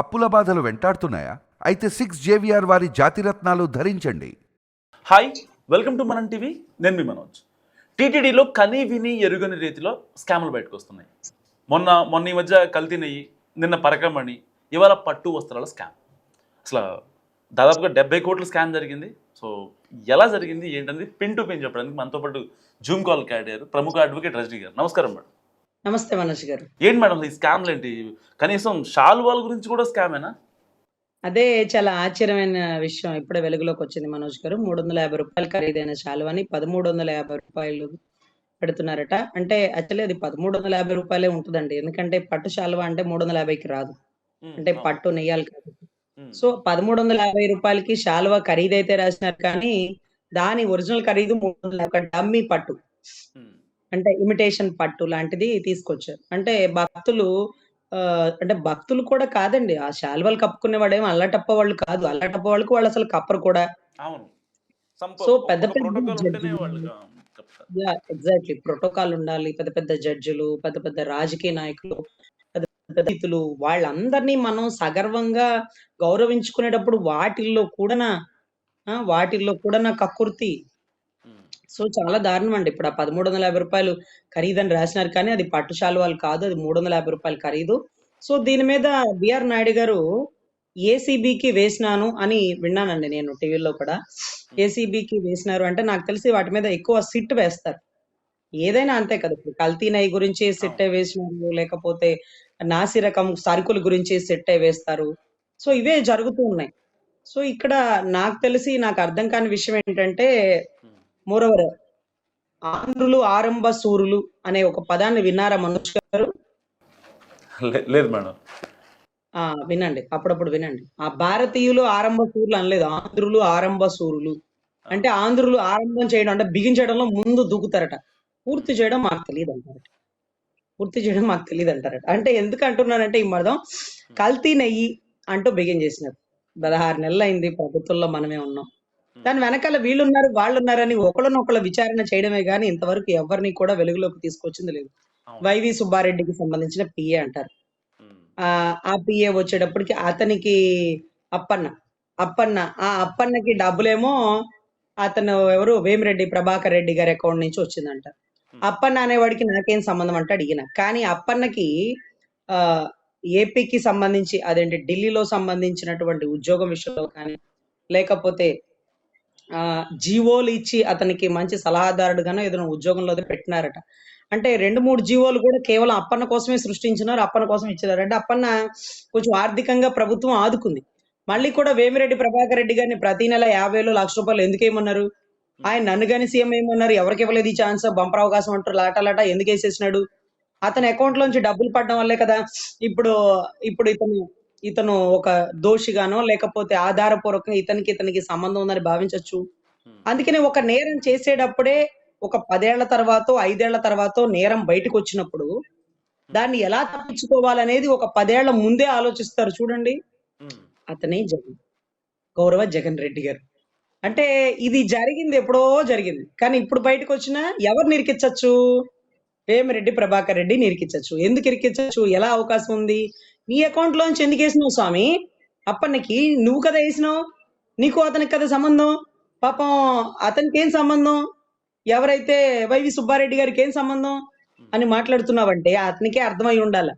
అప్పుల బాధలు వెంటాడుతున్నాయా? అయితే సిక్స్ జేవిఆర్ వారి జాతిరత్నాలు ధరించండి. Hi welcome to Manam TV నేను మీ మనోజ్. టీటీడీలో కనీ విని ఎరుగని రీతిలో స్కాములు బయటకు వస్తున్నాయి మొన్న మొన్న ఈ మధ్య కల్తీ నెయ్యి నిన్న పరకమణి ఇవాళ పట్టు వస్త్రాల స్కామ్. అసలు దాదాపుగా డెబ్బై కోట్ల స్కామ్ జరిగింది. సో ఎలా జరిగింది ఏంటనేది పిన్ టు పిన్ చెప్పడానికి మనతో పాటు జూమ్ కాల్ క్యాడ్ ప్రముఖ అడ్వకేట్ రజనీ గారు. నమస్కారం మేడం. నమస్తే మనోజ్ గారు. ఏంటి మేడం ఈ స్కామ్లు ఏంటి? కనీసం షాల్వాల గురించి కూడా స్కామేనా? అదే చాలా ఆశ్చర్యమైన విషయం ఇప్పుడే వెలుగులోకి వచ్చింది మనోజ్ గారు. మూడు వందల యాభై రూపాయలు ఖరీదైన శాలువని పదమూడు వందల యాభై రూపాయలు పెడుతున్నారట. అంటే యాక్చువల్లీ అది పదమూడు వందల యాభై రూపాయలే ఉంటుందండి. ఎందుకంటే పట్టు శాలువ అంటే మూడు వందల యాభైకి రాదు. అంటే పట్టు నెయ్యాలి కాబట్టి సో పదమూడు వందల యాభై రూపాయలకి శాలువ ఖరీదైతే రాసినారు కానీ దాని ఒరిజినల్ ఖరీదు మూడు వందల ఒక డమ్మీ పట్టు. అంటే ఇమిటేషన్ పట్టు లాంటిది తీసుకొచ్చారు. అంటే భక్తులు ఆ, అంటే భక్తులు కూడా కాదండి. ఆ శాల్వాలు కప్పుకునే వాడేమో అల్లటప్ప వాళ్ళు కాదు. అల్లటప్ప వాళ్ళకి వాళ్ళు అసలు కప్పరు కూడా. సో పెద్ద పెద్ద ఎగ్జాక్ట్లీ. ప్రోటోకాల్ ఉండాలి. పెద్ద పెద్ద జడ్జిలు పెద్ద పెద్ద రాజకీయ నాయకులు పెద్ద పెద్ద రైతులు వాళ్ళందరినీ మనం సగర్వంగా గౌరవించుకునేటప్పుడు వాటిల్లో కూడా వాటిల్లో కూడా నా కక్కుర్తి ఉమ్. సో చాలా దారుణం అండి ఇప్పుడు ఆ పదమూడు వందల యాభై రూపాయలు ఖరీదని రాసినారు కానీ అది పట్టు శాలువాలు కాదు అది మూడు వందల యాభై రూపాయలు ఖరీదు. సో దీని మీద బిఆర్ నాయుడు గారు ఏసీబీకి వేసినాను అని విన్నానండి నేను టీవీలో కూడా. ఏసీబీకి వేసినారు అంటే నాకు తెలిసి వాటి మీద ఎక్కువ సిట్ వేస్తారు. ఏదైనా అంతే కదా ఇప్పుడు కల్తీ నెయ్యి గురించి సిట్టే వేసినారు లేకపోతే నాసి రకం సరుకుల గురించి సిట్టే వేస్తారు. సో ఇవే జరుగుతూ ఉన్నాయి. సో ఇక్కడ నాకు తెలిసి నాకు అర్థం కాని విషయం ఏంటంటే. మోరవర్ ఆంధ్రులు ఆరంభ సూరులు అనే ఒక పదాన్ని విన్నారా మనోజ్ గారు? లేదు మేడం. ఆ వినండి అప్పుడప్పుడు వినండి. ఆ భారతీయులు ఆరంభ సూరులు అనలేదు ఆంధ్రులు ఆరంభ సూరులు. అంటే ఆంధ్రులు ఆరంభం చేయడం అంటే బిగించడంలో ముందు దూకుతారట. పూర్తి చేయడం మాకు తెలియదు అంటారట పూర్తి చేయడం మాకు తెలియదు అంటారట అంటే ఎందుకు అంటున్నానంటే ఈ మదం కల్తీ నెయ్యి అంటూ బిగిన్ చేసినారు. పదహారు నెలలు అయింది ప్రభుత్వంలో మనమే ఉన్నాం. దాని వెనకాల వీళ్ళున్నారు వాళ్ళు ఉన్నారని ఒకళ్ళనొకళ్ళ విచారణ చేయడమే గానీ ఇంతవరకు ఎవరిని కూడా వెలుగులోకి తీసుకొచ్చింది లేదు. వైవి సుబ్బారెడ్డికి సంబంధించిన పిఏ అంటారు. ఆ ఆ పిఏ వచ్చేటప్పటికి అతనికి అప్పన్న అప్పన్న ఆ అప్పన్నకి డబ్బులేమో అతను ఎవరు? వేమిరెడ్డి ప్రభాకర్ రెడ్డి గారి అకౌంట్ నుంచి వచ్చిందంట. అప్పన్న అనేవాడికి నాకేం సంబంధం అంటే అడిగిన. కానీ అప్పన్నకి ఆ ఏపీకి సంబంధించి అదేంటి ఢిల్లీలో సంబంధించినటువంటి ఉద్యోగం విషయంలో కానీ లేకపోతే జీవోలు ఇచ్చి అతనికి మంచి సలహాదారుడుగానో ఏదైనా ఉద్యోగంలో పెట్టినారట. అంటే రెండు మూడు జీవోలు కూడా కేవలం అప్పన్న కోసమే సృష్టించినారు అప్పన్న కోసం ఇచ్చినారు అంటే అప్పన్న కొంచెం ఆర్థికంగా ప్రభుత్వం ఆదుకుంది. మళ్ళీ కూడా వేమిరెడ్డి ప్రభాకర్ రెడ్డి గారిని ప్రతి నెల యాభైలో లక్ష రూపాయలు ఎందుకు ఏమన్నారు? ఆయన నన్ను కానీ సీఎం ఏమన్నారు? ఎవరికి ఇవ్వలేదు ఈ ఛాన్స్? బంపర్ అవకాశం అంటారు లాట లాటా ఎందుకు వేసేసినాడు? అతని అకౌంట్ లోంచి డబ్బులు పడడం వల్లే కదా ఇప్పుడు ఇప్పుడు ఇతను ఇతను ఒక దోషిగానో లేకపోతే ఆధారపూర్వకంగా ఇతనికి ఇతనికి సంబంధం ఉందని భావించవచ్చు. అందుకని ఒక నేరం చేసేటప్పుడే ఒక పదేళ్ళ తర్వాత ఐదేళ్ళ తర్వాత నేరం బయటకు వచ్చినప్పుడు దాన్ని ఎలా తప్పించుకోవాలనేది ఒక పదేళ్ళ ముందే ఆలోచిస్తారు చూడండి. అతనే జగన్. గౌరవ జగన్ రెడ్డి గారు. అంటే ఇది జరిగింది ఎప్పుడో జరిగింది. కానీ ఇప్పుడు బయటకు వచ్చినా ఎవరు నిరికించచ్చు? వేమిరెడ్డి ప్రభాకర్ రెడ్డి నిరికించచ్చు. ఎందుకు ఇరికించచ్చు? ఎలా అవకాశం ఉంది? నీ అకౌంట్ లోంచి ఎందుకు వేసినావు స్వామి? అప్పటికి నువ్వు కదా వేసినావు నీకు అతనికి కదా సంబంధం పాపం అతనికి ఏం సంబంధం ఎవరైతే వైవి సుబ్బారెడ్డి గారికి ఏం సంబంధం అని మాట్లాడుతున్నావంటే అతనికే అర్థమై ఉండాలి.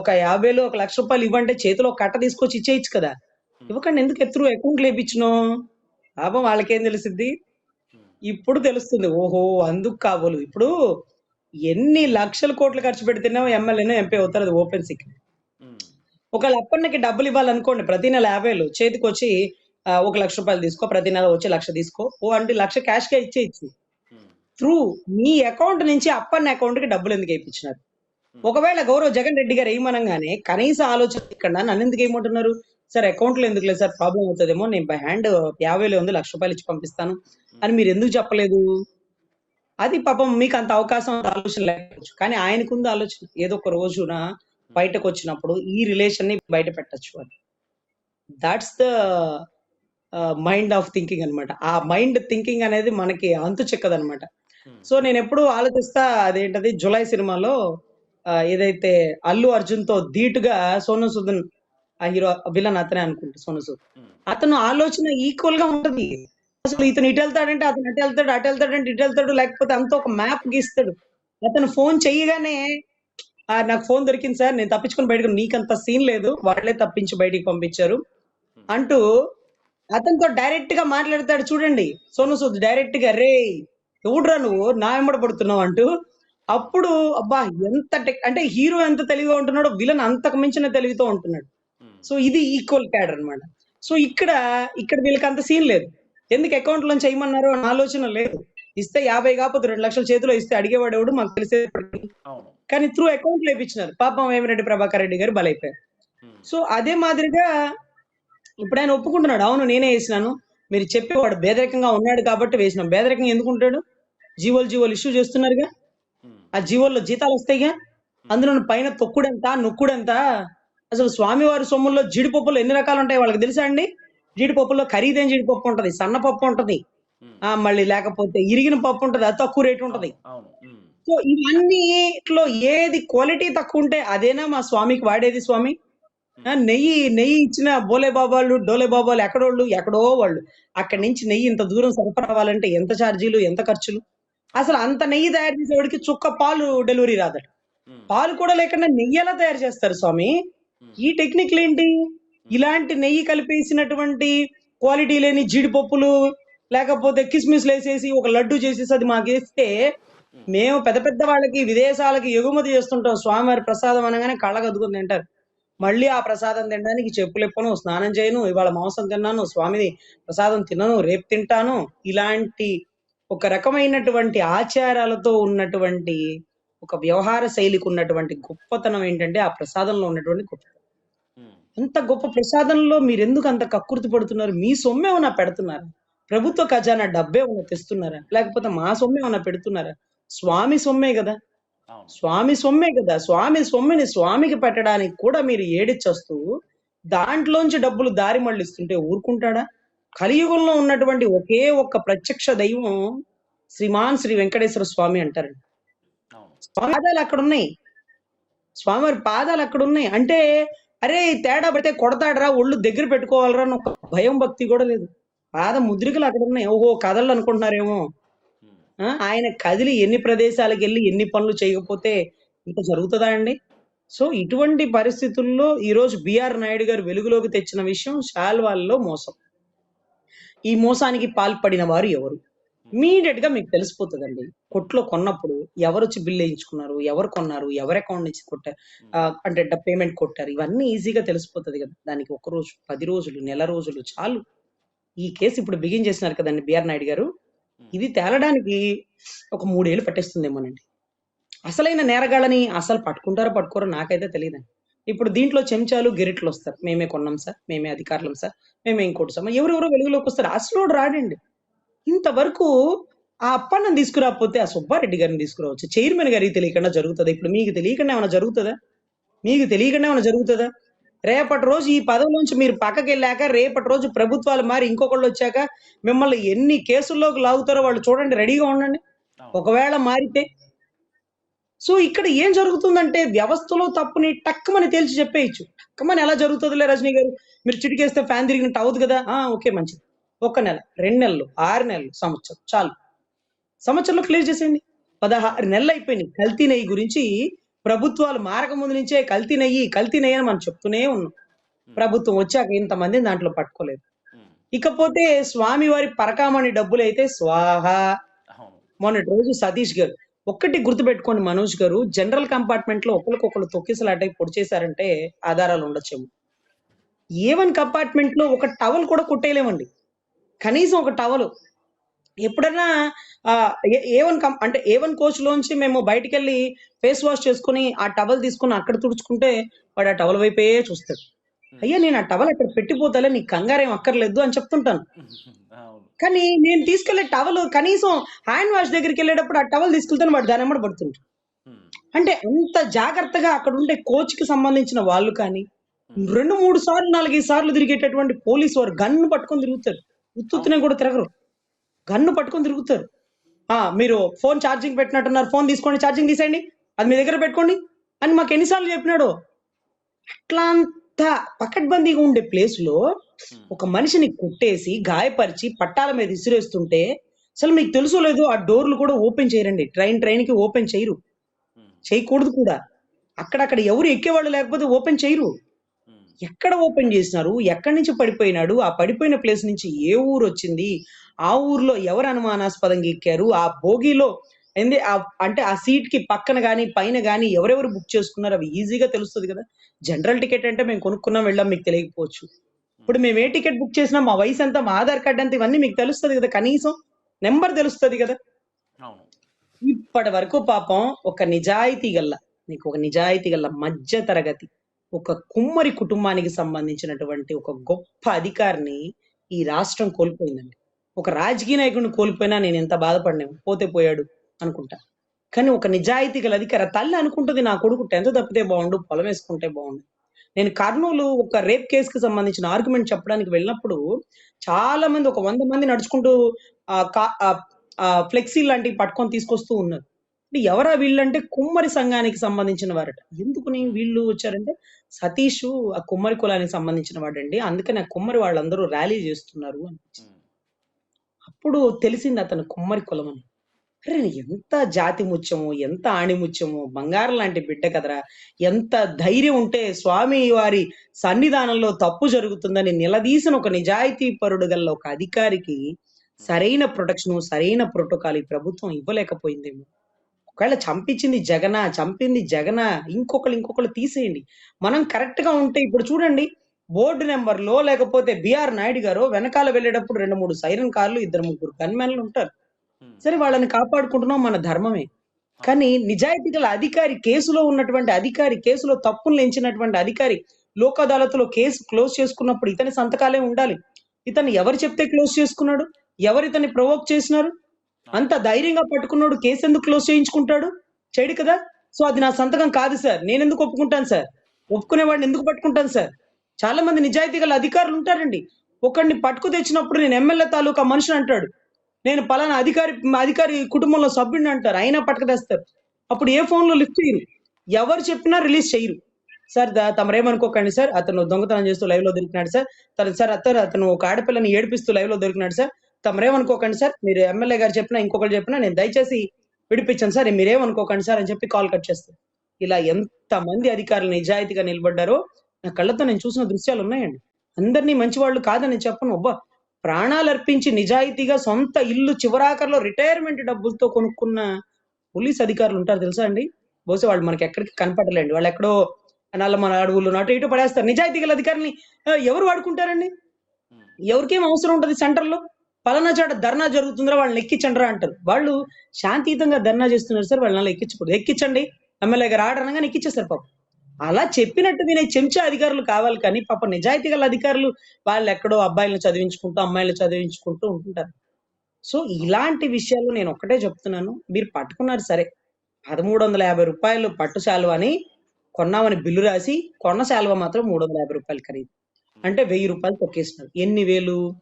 ఒక యాభైలో ఒక లక్ష రూపాయలు ఇవ్వంటే చేతిలో కట్ట తీసుకొచ్చి ఇచ్చేయచ్చు కదా. ఇవ్వకండి ఎందుకు ఎత్తురు? అకౌంట్ లేపించినో పాపం వాళ్ళకేం తెలిసిద్ది ఇప్పుడు తెలుస్తుంది. ఓహో అందుకు కాబోలు. ఇప్పుడు ఎన్ని లక్షల కోట్లు ఖర్చు పెడితేనో ఎమ్మెల్యేనో ఎంపీ అవుతారు అది ఓపెన్ సీక్రెట్. ఒకవేళ అప్పన్నకి డబ్బులు ఇవ్వాలనుకోండి ప్రతి నెల యాభైలు చేతికి వచ్చి ఒక లక్ష రూపాయలు తీసుకో ప్రతి నెల వచ్చి లక్ష తీసుకో. ఓ అంటే లక్ష క్యాష్గా ఇచ్చేయచ్చు. త్రూ మీ అకౌంట్ నుంచి అప్పన్న అకౌంట్కి డబ్బులు ఎందుకు వేయించినారు? ఒకవేళ గౌరవ్ జగన్ రెడ్డి గారు వేయమనగానే కనీస ఆలోచన ఇక్కడ నన్ను ఎందుకు వేయమంటున్నారు సార్ అకౌంట్లో ఎందుకు లేదు సార్ ప్రాబ్లం అవుతుందేమో నేను బై హ్యాండ్ యాభైలో ఉంది లక్ష రూపాయలు ఇచ్చి పంపిస్తాను. అని మీరు ఎందుకు చెప్పలేదు? అది పాపం మీకు అంత అవకాశం ఆలోచన లేకపోవచ్చు. కానీ ఆయనకుంది ఆలోచన. ఏదో ఒక రోజున బయటకు వచ్చినప్పుడు ఈ రిలేషన్ని బయట పెట్టచ్చు అని that's the mind of thinking అన్నమాట. ఆ మైండ్ థింకింగ్ అనేది మనకి అంతు చిక్కదనమాట. సో నేను ఎప్పుడు ఆలోచిస్తా అదేంటది జులై సినిమాలో ఆ, ఏదైతే అల్లు అర్జున్తో ధీటుగా సోను సుదన్ ఆ హీరో విలన్ అతనే అనుకుంటా సోను సూద్ ఉమ్, అతను ఆలోచన ఈక్వల్గా ఉంటది. అసలు ఇతను ఇటు వెళ్తాడంటే అతను అటు వెళ్తాడు అటు వెళ్తాడంటే ఇటు వెళ్తాడు లేకపోతే అంత ఒక మ్యాప్ గీస్తాడు. అతను ఫోన్ చెయ్యగానే "ఆ, నాకు ఫోన్ దొరికింది సార్ నేను తప్పించుకొని బయటకు నీకంత సీన్ లేదు వాళ్ళే తప్పించి బయటికి పంపించారు అంటూ అతనితో డైరెక్ట్గా మాట్లాడతాడు చూడండి. సోను సూద్ డైరెక్ట్గా రే ఎవడురా నువ్వు? నా వెంబడ పడుతున్నావు అంటూ అప్పుడు అబ్బా ఎంత టెక్ అంటే హీరో ఎంత తెలివిగా ఉంటున్నాడో విలన్ అంతకు మించిన తెలివితో ఉంటున్నాడు. సో ఇది ఈక్వల్ క్యాడర్ అన్నమాట. సో ఇక్కడ ఇక్కడ వీళ్ళకి అంత సీన్ లేదు. ఎందుకు అకౌంట్లో చేయమన్నారు అని ఆలోచన లేదు. ఇస్తే యాభై కాకపోతే రెండు లక్షల చేతిలో ఇస్తే అడిగేవాడు ఎవడు? మాకు తెలిసేప్పటికి కానీ త్రూ అకౌంట్ వేపించినారు పాపం వేమిరెడ్డి ప్రభాకర్ రెడ్డి గారు బలైపోయారు. ఉమ్, సో అదే మాదిరిగా ఇప్పుడు ఆయన ఒప్పుకుంటున్నాడు. అవును నేనే వేసినాను. మీరు చెప్పేవాడు బేదరికంగా ఉన్నాడు కాబట్టి వేసినాం. బేదరికంగా ఎందుకు ఉంటాడు? జీవోలు జీవోలు ఇష్యూ చేస్తున్నారుగా? ఉమ్, ఆ జీవోల్లో జీతాలు వస్తాయిగా? అందులో పైన తొక్కుడెంత నొక్కుడెంత? అసలు స్వామివారి సొమ్ముల్లో జీడిపప్పులు ఎన్ని రకాలు ఉంటాయి వాళ్ళకి తెలుసా అండి? జీడిపప్పుల్లో ఖరీదైన జీడిపప్పు ఉంటది సన్న పప్పు ఉంటది ఆ మళ్ళీ లేకపోతే ఇరిగిన పప్పు ఉంటది అది తక్కువ రేటు ఉంటది. సో ఇవన్నీట్లో ఏది క్వాలిటీ తక్కువ ఉంటే అదేనా మా స్వామికి వాడేది స్వామి? నెయ్యి నెయ్యి ఇచ్చిన బోలే బాబాలు డోలే బాబాలు ఎక్కడోళ్ళు? ఎక్కడో వాళ్ళు. అక్కడి నుంచి నెయ్యి ఇంత దూరం సరఫరా అవ్వాలంటే ఎంత ఛార్జీలు ఎంత ఖర్చులు? అసలు అంత నెయ్యి తయారు చేసేవాడికి చుక్క పాలు డెలివరీ రాదట. పాలు కూడా లేకుండా నెయ్యి ఎలా తయారు చేస్తారు స్వామి? ఈ టెక్నిక్లు ఏంటి? ఇలాంటి నెయ్యి కలిపేసినటువంటి క్వాలిటీ లేని జీడిపప్పులు లేకపోతే కిస్మిస్ వేసేసి ఒక లడ్డు చేసేసి అది మాకు ఇస్తే మేము పెద్ద పెద్ద వాళ్ళకి విదేశాలకి ఎగుమతి చేస్తుంటాం. స్వామివారి ప్రసాదం అనగానే కళ్ళగద్దుకుని తింటారు. మళ్ళీ ఆ ప్రసాదం తినడానికి చెప్పులెప్పను స్నానం చేయను ఇవాళ మాంసం తిన్నాను స్వామిని ప్రసాదం తినను రేపు తింటాను. ఇలాంటి ఒక రకమైనటువంటి ఆచారాలతో ఉన్నటువంటి ఒక వ్యవహార శైలికి ఉన్నటువంటి గొప్పతనం ఏంటంటే ఆ ప్రసాదంలో ఉన్నటువంటి గొప్పతనం అంత గొప్ప ప్రసాదంలో మీరు ఎందుకు అంత కక్కుర్తి పడుతున్నారు? మీ సొమ్ము ఏమైనా పెడుతున్నారా? ప్రభుత్వ ఖజానా డబ్బే ఉన్న తెస్తున్నారా? లేకపోతే మా సొమ్మే ఉన్న పెడుతున్నారా? స్వామి సొమ్మే కదా. స్వామి సొమ్మే కదా. స్వామి సొమ్మిని స్వామికి పెట్టడానికి కూడా మీరు ఏడిచొస్తూ దాంట్లోంచి డబ్బులు దారి మళ్ళిస్తుంటే ఊరుకుంటాడా? కలియుగంలో ఉన్నటువంటి ఒకే ఒక్క ప్రత్యక్ష దైవం శ్రీమాన్ శ్రీ వెంకటేశ్వర స్వామి అంటారండి. పాదాలు అక్కడ ఉన్నాయి స్వామివారి పాదాలు అక్కడ ఉన్నాయి అంటే అరే తేడా పడితే కొడతాడరా ఒళ్ళు దగ్గర పెట్టుకోవాలరా అని ఒక భయం భక్తి కూడా లేదు. పాద ముద్రికలు అక్కడ ఉన్నాయి ఓహో కథలు అనుకుంటున్నారేమో. ఆయన కదిలి ఎన్ని ప్రదేశాలకు వెళ్ళి ఎన్ని పనులు చేయకపోతే ఇంత జరుగుతుందా అండి? సో ఇటువంటి పరిస్థితుల్లో ఈ రోజు బిఆర్ నాయుడు గారు వెలుగులోకి తెచ్చిన విషయం షాల్వాల్లో మోసం. ఈ మోసానికి పాల్పడిన వారు ఎవరు? ఇమీడియట్గా మీకు తెలిసిపోతుందండి. కొట్లో కొన్నప్పుడు ఎవరు వచ్చి బిల్ వేయించుకున్నారు? ఎవరు కొన్నారు? ఎవరి అకౌంట్ నుంచి కొట్టారు అంటే పేమెంట్ కొట్టారు? ఇవన్నీ ఈజీగా తెలిసిపోతుంది కదా. దానికి ఒక రోజు పది రోజులు నెల రోజులు చాలు. ఈ కేసు ఇప్పుడు బిగిన్ చేసినారు కదండి బిఆర్ నాయుడు గారు. Hmm. ఇది తేలడానికి ఒక మూడేళ్ళు పట్టేస్తుందేమోనండి. అసలైన నేరగాళ్ళని అసలు పట్టుకుంటారో పట్టుకోరో నాకైతే తెలియదండి ఇప్పుడు దీంట్లో చెంచాలు గిరిట్లు వస్తారు. మేమే కొన్నాం సార్ మేమే అధికారులం సార్ మేమే ఇంకోటి సార్. ఎవరెవరో వెలుగులోకి వస్తారు. అసలు రాడండి. ఇంతవరకు ఆ అప్పన్నం తీసుకురాకపోతే ఆ సుబ్బారెడ్డి గారిని తీసుకురావచ్చు. చైర్మన్ గారికి తెలియకుండా జరుగుతుంది? ఇప్పుడు మీకు తెలియకుండా ఏమైనా జరుగుతుందా? మీకు తెలియకుండా ఏమైనా జరుగుతుందా? రేపటి రోజు ఈ పదవిలోంచి మీరు పక్కకి వెళ్ళాక రేపటి రోజు ప్రభుత్వాలు మారి ఇంకొకళ్ళు వచ్చాక మిమ్మల్ని ఎన్ని కేసుల్లోకి లాగుతారో వాళ్ళు చూడండి రెడీగా ఉండండి. ఒకవేళ మారితే. సో ఇక్కడ ఏం జరుగుతుందంటే వ్యవస్థలో తప్పుని టక్కుమని తేల్చి చెప్పేయచ్చు. టక్కుమని ఎలా జరుగుతుందిలే రజనీ గారు? మీరు చిటికేస్తే ఫ్యాన్ తిరిగినట్టు అవ్వదు కదా? ఆ ఓకే మంచిది. ఒక నెల రెండు నెలలు ఆరు నెలలు సంవత్సరం చాలు. సంవత్సరంలో క్లియర్ చేసేయండి. పదహారు నెలలు అయిపోయినాయి. కల్తీ నెయ్యి గురించి ప్రభుత్వాలు మారక ముందు నుంచే కల్తీ నెయ్యి కల్తీ నెయ్యి అని మనం చెప్తూనే ఉన్నాం. ప్రభుత్వం వచ్చాక ఇంతమంది దాంట్లో పట్టుకోలేదు. ఇకపోతే స్వామివారి పరకామణి డబ్బులు అయితే స్వాహ మొన్నటి రోజు సతీష్ గారు ఒక్కటి గుర్తుపెట్టుకోండి మనోజ్ గారు జనరల్ కంపార్ట్మెంట్లో ఒకరికొకరు తొక్కిసలాటై పొడి చేశారంటే ఆధారాలు ఉండొచ్చేమో. ఏ వన్ కంపార్ట్మెంట్లో ఒక టవల్ కూడా కుట్టేయలేమండి. కనీసం ఒక టవల్. ఎప్పుడన్నా ఏ వన్ కం అంటే ఏ వన్ కోచ్ లోంచి మేము బయటికి వెళ్ళి ఫేస్ వాష్ చేసుకుని ఆ టవల్ తీసుకుని అక్కడ తుడుచుకుంటే వాడు ఆ టవల్ వైపే చూస్తాడు. అయ్యా నేను ఆ టవల్ అక్కడ పెట్టిపోతాలే నీకు కంగారేం అక్కర్లేదు అని చెప్తుంటాను. కానీ నేను తీసుకెళ్ళే టవల్ కనీసం హ్యాండ్ వాష్ దగ్గరికి వెళ్ళేటప్పుడు ఆ టవల్ తీసుకెళ్తాను వాడు దాని ఎమ్మడి పడుతుంటాడు. అంటే అంత జాగ్రత్తగా అక్కడ ఉండే కోచ్కి సంబంధించిన వాళ్ళు కానీ రెండు మూడు సార్లు నాలుగైదు సార్లు తిరిగేటటువంటి పోలీసు వారు గన్ను పట్టుకొని తిరుగుతారు ఉత్తునే కూడా తిరగరు. గన్ను పట్టుకొని తిరుగుతారు. ఆ మీరు ఫోన్ ఛార్జింగ్ పెట్టినట్టున్నారు. ఫోన్ తీసుకోండి ఛార్జింగ్ తీసేయండి. అది మీ దగ్గర పెట్టుకోండి. అని మాకు ఎన్నిసార్లు చెప్పినాడు. అట్లా అంత పకడ్బందీగా ఉండే ప్లేస్లో ఉమ్, ఒక మనిషిని కొట్టేసి గాయపరిచి పట్టాల మీద ఇసిరేస్తుంటే అసలు మీకు తెలుసో లేదో ఆ డోర్లు కూడా ఓపెన్ చేయరండి. ట్రైన్ ట్రైన్కి ఓపెన్ చేయరు. చేయకూడదు కూడా. అక్కడక్కడ ఎవరు ఎక్కేవాళ్ళు లేకపోతే ఓపెన్ చేయరు. ఎక్కడ ఓపెన్ చేసినారు? ఎక్కడి నుంచి పడిపోయినాడు? ఆ పడిపోయిన ప్లేస్ నుంచి ఏ ఊరు వచ్చింది? ఆ ఊర్లో ఎవరు అనుమానాస్పదంగా ఎక్కారు? ఆ భోగిలో ఏంది? ఆ- అంటే ఆ సీట్కి పక్కన గానీ పైన గానీ ఎవరెవరు బుక్ చేసుకున్నారు? అవి ఈజీగా తెలుస్తుంది కదా. జనరల్ టికెట్ అంటే మేము కొనుక్కున్నాం వెళ్ళాం మీకు తెలియకపోవచ్చు. ఇప్పుడు మేము ఏ టికెట్ బుక్ చేసినా మా వయసు ఎంత మా ఆధార్ కార్డ్ ఎంత ఇవన్నీ మీకు తెలుస్తుంది కదా. కనీసం నెంబర్ తెలుస్తుంది కదా. ఇప్పటి వరకు పాపం ఒక నిజాయితీ గల్ల నీకు ఒక నిజాయితీ గల్ల మధ్య తరగతి ఒక కుమ్మరి కుటుంబానికి సంబంధించినటువంటి ఒక గొప్ప అధికారిని ఈ రాష్ట్రం కోల్పోయిందండి. ఒక రాజకీయ నాయకుడిని కోల్పోయినా నేను ఎంత బాధపడినా పోతే పోయాడు అనుకుంటా. కానీ ఒక నిజాయితీ గల అధికార తల్లి అనుకుంటుంది నా కొడుకు టెన్త్ తప్పితే బాగుండు పొలం వేసుకుంటే బాగుండు. నేను కర్నూలు ఒక రేప్ కేసుకి సంబంధించిన ఆర్గ్యుమెంట్ చెప్పడానికి వెళ్ళినప్పుడు చాలా మంది ఒక వంద మంది నడుచుకుంటూ ఆ ఫ్లెక్సీ లాంటివి పట్టుకొని తీసుకొస్తూ ఉన్నారు. అంటే ఎవరా వీళ్ళంటే కుమ్మరి సంఘానికి సంబంధించిన వారట ఎందుకుని వీళ్ళు వచ్చారంటే సతీష్ ఆ కుమ్మరి కులానికి సంబంధించిన వాడండి అందుకని ఆ కుమ్మరి వాళ్ళందరూ ర్యాలీ చేస్తున్నారు అని ఉమ్, అప్పుడు తెలిసింది అతను కుమ్మరి కులం అని. అరే ఎంత జాతి ముత్యమో ఎంత ఆణిముత్యమో బంగారం లాంటి బిడ్డ కదరా. ఎంత ధైర్యం ఉంటే స్వామి వారి సన్నిధానంలో తప్పు జరుగుతుందని నిలదీసిన ఒక నిజాయితీ పరుడు గల ఒక అధికారికి సరైన ప్రొటెక్షన్ సరైన ప్రోటోకాల్ ఈ ప్రభుత్వం ఇవ్వలేకపోయిందేమో. ఒకవేళ చంపించింది జగన చంపింది జగన ఇంకొకరు ఇంకొకరు తీసేయండి. మనం కరెక్ట్గా ఉంటే ఇప్పుడు చూడండి బోర్డు నెంబర్లో లేకపోతే బిఆర్ నాయుడు గారు వెనకాల వెళ్ళేటప్పుడు రెండు మూడు సైరన్ కార్లు ఇద్దరు ముగ్గురు గన్మెన్లు ఉంటారు. సరే వాళ్ళని కాపాడుకుంటున్నాం మన ధర్మమే. కానీ నిజాయితీ గల అధికారి కేసులో ఉన్నటువంటి అధికారి కేసులో తప్పులు ఎంచినటువంటి అధికారి లోక్ అదాలత్లో కేసు క్లోజ్ చేసుకున్నప్పుడు ఇతని సంతకాలే ఉండాలి. ఇతను ఎవరు చెప్తే క్లోజ్ చేసుకున్నాడు? ఎవరు ఇతన్ని ప్రొవోక్ చేసినారు? అంత ధైర్యంగా పట్టుకున్నాడు కేసు ఎందుకు క్లోజ్ చేయించుకుంటాడు? చేయడు కదా? సో అది నా సంతకం కాదు సార్. నేను ఎందుకు ఒప్పుకుంటాను సార్? ఒప్పుకునే వాడిని ఎందుకు పట్టుకుంటాను సార్? చాలా మంది నిజాయితీ గల అధికారులు ఉంటారండి. ఒకరిని పట్టుకు తెచ్చినప్పుడు నేను ఎమ్మెల్యే తాలూకా మనిషిని అంటాడు. నేను పలానా అధికారి అధికారి కుటుంబంలో సభ్యుడిని అంటారు. అయినా పట్టుకుతేస్తారు అప్పుడు ఏ ఫోన్లో లిఫ్ట్ చేయరు. ఎవరు చెప్పినా రిలీజ్ చేయరు. సార్ దా- తమరేమనుకోకండి సార్. అతను దొంగతనం చేస్తూ లైవ్లో దొరికినాడు సార్. తను సార్ అతను అతను ఒక ఆడపిల్లని ఏడిపిస్తూ లైవ్లో దొరికినాడు సార్. తమరేమనుకోకండి సార్ మీరు ఎమ్మెల్యే గారు చెప్పినా ఇంకొకరు చెప్పినా నేను దయచేసి విడిపించాను సార్ మీరేమనుకోకండి సార్ అని చెప్పి కాల్ కట్ చేస్తారు ఇలా ఎంత మంది అధికారులు నిజాయితీగా నిలబడ్డారో నా కళ్ళతో నేను చూసిన దృశ్యాలు ఉన్నాయండి. అందరినీ మంచి వాళ్ళు కాదని చెప్పను. అబ్బా ప్రాణాలు అర్పించి నిజాయితీగా సొంత ఇల్లు చివరాకర్లో రిటైర్మెంట్ డబ్బులతో కొనుక్కున్న పోలీస్ అధికారులు ఉంటారు తెలుసా అండి? బహుశా వాళ్ళు మనకి ఎక్కడికి కనపడలేండి. వాళ్ళు ఎక్కడో నల్ల మన అడవులు అటు ఇటు పడేస్తారు. నిజాయితీ గల అధికారిని ఎవరు వాడుకుంటారండి? ఎవరికేం అవసరం ఉంటుంది సెంటర్లో పలానా చోట ధర్నా జరుగుతుందా వాళ్ళని ఎక్కించండిరా అంటారు. వాళ్ళు శాంతియుతంగా ధర్నా చేస్తున్నారు సార్ వాళ్ళని ఎక్కించకూడదు. ఎక్కించండి ఎమ్మెల్యే గారు ఆర్డర్ అనగానే ఎక్కించేస్తారు పాపం. అలా చెప్పినట్టు వినే చెంచా అధికారులు కావాలి కానీ పాప నిజాయితీ గల అధికారులు వాళ్ళు ఎక్కడో అబ్బాయిలను చదివించుకుంటూ అమ్మాయిలను చదివించుకుంటూ ఉంటుంటారు. సో ఇలాంటి విషయాలు నేను ఒక్కటే చెప్తున్నాను. మీరు పట్టుకున్నారు సరే. పదమూడు వందల యాభై రూపాయలు పట్టు శాలువ అని కొన్నామని బిల్లు రాసి కొన్న శాలువ మాత్రం మూడు వందల యాభై రూపాయలు ఖరీదు. అంటే వెయ్యి రూపాయలు తొక్కేసినారు ఎన్ని వేలు?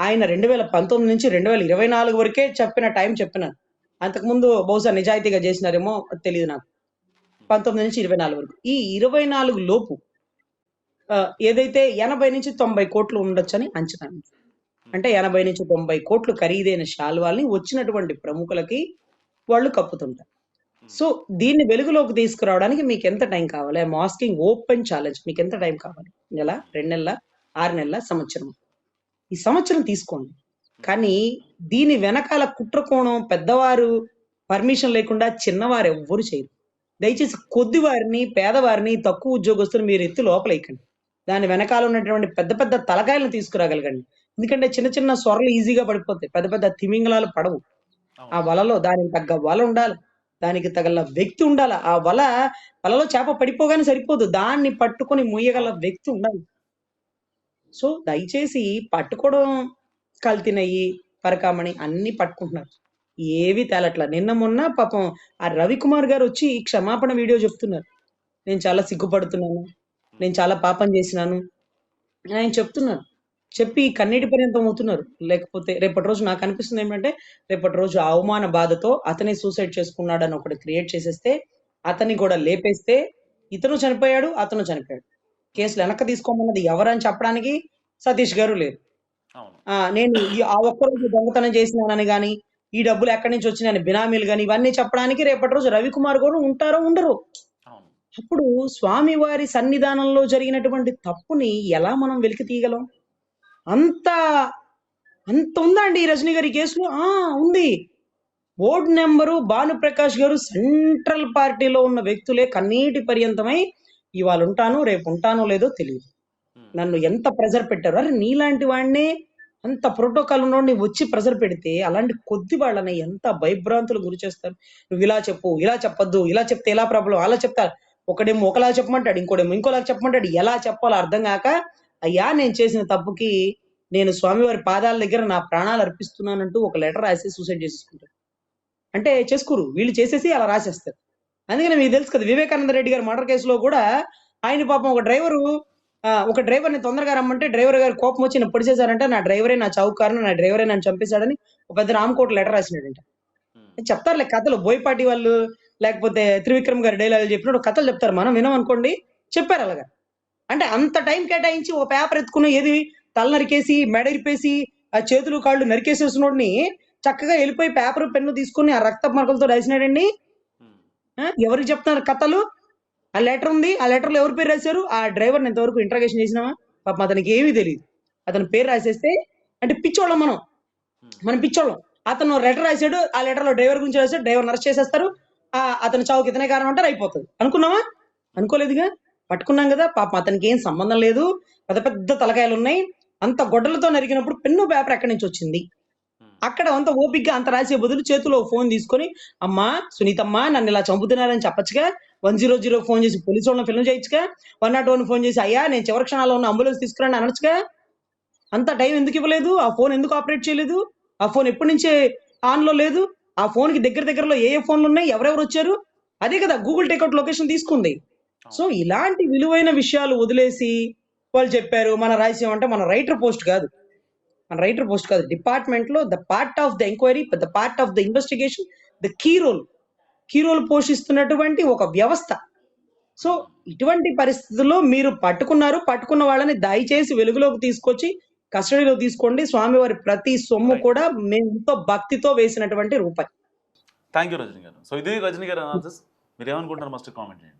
ఆయన రెండు వేల పంతొమ్మిది నుంచి రెండు వేల ఇరవై నాలుగు వరకే చెప్పిన టైం చెప్పినారు అంతకుముందు బహుశా నిజాయితీగా చేసినారేమో తెలియదు నాకు. పంతొమ్మిది నుంచి ఇరవై నాలుగు వరకు. ఈ ఇరవై నాలుగు లోపు ఏదైతే ఎనభై నుంచి తొంభై కోట్లు ఉండొచ్చని అంచనా. అంటే ఎనభై నుంచి తొంభై కోట్లు ఖరీదైన శాల్వాల్ని వచ్చినటువంటి ప్రముఖులకి వాళ్ళు కప్పుతుంటారు. సో దీన్ని వెలుగులోకి తీసుకురావడానికి మీకు ఎంత టైం కావాలి? Masking open challenge. మీకు ఎంత టైం కావాలి? నెల రెండు నెలల ఆరు నెలల సంవత్సరం. ఈ సంవత్సరం తీసుకోండి. కానీ దీని వెనకాల కుట్రకోణం పెద్దవారు పర్మిషన్ లేకుండా చిన్నవారు ఎవ్వరు చేయరు. దయచేసి కొద్ది వారిని పేదవారిని తక్కువ ఉద్యోగస్తులు మీరు ఎత్తి లోపలేయకండి. దాని వెనకాల ఉన్నటువంటి పెద్ద పెద్ద తలకాయలను తీసుకురాగలగండి. ఎందుకంటే చిన్న చిన్న సొరలు ఈజీగా పడిపోతాయి. పెద్ద పెద్ద తిమింగలాలు పడవు. ఆ వలలో దానికి తగ్గ వల ఉండాలి. దానికి తగల వ్యక్తి ఉండాలి. ఆ వల వలలో చేప పడిపోగానే సరిపోదు. దాన్ని పట్టుకొని ముయ్యగల వ్యక్తి ఉండాలి. సో దయచేసి పట్టుకోవడం కల్తీనయ్యి పరకామణి అన్ని పట్టుకుంటున్నారు. ఏవి తేలట్ల. నిన్న మొన్న పాపం ఆ రవికుమార్ గారు వచ్చి క్షమాపణ వీడియో చెప్తున్నారు. నేను చాలా సిగ్గుపడుతున్నాను. నేను చాలా పాపం చేసినాను. ఆయన చెప్తున్నాను చెప్పి కన్నీటి పర్యంతం అవుతున్నారు. లేకపోతే రేపటి రోజు నాకు అనిపిస్తుంది ఏంటంటే రేపటి రోజు అవమాన బాధతో అతనే సూసైడ్ చేసుకున్నాడు అని ఒకటి క్రియేట్ చేసేస్తే అతన్ని కూడా లేపేస్తే ఇతను చనిపోయాడు అతను చనిపోయాడు. కేసులు వెనక్కి తీసుకోమన్నది ఎవరని చెప్పడానికి సతీష్ గారు లేరు. నేను ఆ ఒక్కరోజు దొంగతనం చేసినానని కానీ ఈ డబ్బులు ఎక్కడి నుంచి వచ్చినాయని బినామీలు కానీ ఇవన్నీ చెప్పడానికి రేపటి రోజు రవికుమార్ గారు ఉంటారో ఉండరు. అప్పుడు స్వామివారి సన్నిధానంలో జరిగినటువంటి తప్పుని ఎలా మనం వెలికి తీయగలం? అంత అంత ఉందా అండి ఈ రజనీ గారి కేసులో? ఆ ఉంది. బోర్డు నెంబరు భానుప్రకాష్ గారు సెంట్రల్ పార్టీలో ఉన్న వ్యక్తులే కన్నీటి పర్యంతమై ఇవాళ ఉంటాను రేపు ఉంటానో లేదో తెలియదు. నన్ను ఎంత ప్రెజర్ పెట్టారు అరే నీలాంటి వాడిని అంత ప్రోటోకాల్ ఉన్నోడిని వచ్చి ప్రెజర్ పెడితే అలాంటి కొద్ది వాళ్ళని ఎంత భయభ్రాంతులు గురి చేస్తారు. నువ్వు ఇలా చెప్పు ఇలా చెప్పొద్దు ఇలా చెప్తే ఎలా ప్రాబ్లం అలా చెప్తా ఒకడేమో ఒకలా చెప్పమంటాడు ఇంకోడేమో ఇంకోలా చెప్పమంటాడు ఎలా చెప్పాలో అర్థం కాక అయ్యా నేను చేసిన తప్పుకి నేను స్వామివారి పాదాల దగ్గర నా ప్రాణాలు అర్పిస్తున్నానంటూ ఒక లెటర్ రాసి సూసైడ్ చేసేసుకుంటారు అంటే చేసుకోరు వీళ్ళు చేసేసి అలా రాసేస్తారు. అందుకని మీకు తెలుసు కదా వివేకానంద రెడ్డి గారి మర్డర్ కేసులో కూడా ఆయన పాపం ఒక డ్రైవరు ఒక డ్రైవర్ని తొందరగా రమ్మంటే డ్రైవర్ గారు కోపం వచ్చి నన్ను పొడిచేశారంటే నా డ్రైవరే నా చౌకారని నా డ్రైవరే నన్ను చంపేశాడని ఒక పెద్ద రామకోట లెటర్ రాసినాడంట. ఉమ్. చెప్తారులే కథలు బోయపాటి వాళ్ళు లేకపోతే త్రివిక్రమ్ గారి డైలాగులు చెప్పినప్పుడు కథలు చెప్తారు మనం వినమనుకోండి చెప్పారు అలాగా. అంటే అంత టైం కేటాయించి ఒక పేపర్ ఎత్తుకుని ఏది తల నరికేసి మెడ ఇరిపేసి ఆ చేతులు కాళ్ళు నరికేసేసినోడిని చక్కగా వెళ్ళిపోయి పేపర్ పెన్ను తీసుకుని ఆ రక్త మరకలతో రాసినాడండి. ఎవరికి చెప్తున్నారు కథలు? ఆ లెటర్ ఉంది. ఆ లెటర్లో పేరు రాశారు? ఆ డ్రైవర్ ఇంతవరకు ఇంట్రాగేషన్ చేసినావా? పాపం అతనికి ఏమీ తెలియదు అతని పేరు రాసేస్తే అంటే పిచ్చోళ్ళం మనం. మనం పిచ్చోళ్ళం. అతను లెటర్ రాశాడు. ఆ లెటర్లో డ్రైవర్ గురించి రాశాడు. డ్రైవర్ అరెస్ట్ చేసేస్తారు. ఆ అతను చావుకి ఇతనే కారణం అంటారు. అయిపోతుంది. అనుకున్నావా? అనుకోలేదుగా? పట్టుకున్నాం కదా. పాపం అతనికి ఏం సంబంధం లేదు. పెద్ద పెద్ద తలకాయలు ఉన్నాయి. అంత గొడ్డలతో నరికినప్పుడు పెన్ను పేపర్ ఎక్కడి నుంచి వచ్చింది? అక్కడ అంత ఓపిగ్గా అంత రాసే బదులు చేతిలో ఫోన్ తీసుకొని అమ్మా సునీతమ్మ నన్ను ఇలా చంపుతున్నారని చెప్పచ్చుగా? వన్ జీరో జీరో ఫోన్ చేసి పోలీసు వాళ్ళని ఫిల్మ్ చేయొచ్చుగా వన్ నాట్ వన్ ఫోన్ చేసి అయ్యా నేను చివరి క్షణాల్లో ఉన్న అంబులెన్స్ తీసుకురండి అనొచ్చుగా? అంత టైం ఎందుకు ఇవ్వలేదు? ఆ ఫోన్ ఎందుకు ఆపరేట్ చేయలేదు? ఆ ఫోన్ ఎప్పటి నుంచే ఆన్లో లేదు? ఆ ఫోన్కి దగ్గర దగ్గరలో ఏ ఏ ఫోన్లు ఉన్నాయి? ఎవరెవరు వచ్చారు? అదే కదా గూగుల్ టేక్అవుట్ లొకేషన్ తీసుకుంది. సో ఇలాంటి విలువైన విషయాలు వదిలేసి వాళ్ళు చెప్పారు మన రాజ్యం అంటే మన రైటర్ పోస్ట్ కాదు. మన రైటర్ పోస్ట్ కాదు. డిపార్ట్మెంట్లో the part of the enquiry the part of the investigation the key role key role పోషిస్తున్నటువంటి ఒక వ్యవస్థ. సో ఇటువంటి పరిస్థితుల్లో మీరు పట్టుకున్నారు. పట్టుకున్న వాళ్ళని దయచేసి వెలుగులోకి తీసుకొచ్చి కస్టడీలో తీసుకోండి. స్వామివారి ప్రతి సొమ్ము. కూడా మేము ఎంతో భక్తితో వేసినటువంటి రూపాయి థ్యాంక్ యూ రజనీ గారు. సో ఇది రజనీ గారు అనాలిసిస్. మీరు ఏమనుకుంటున్నారు మస్ట్ కామెంట్ చేయండి.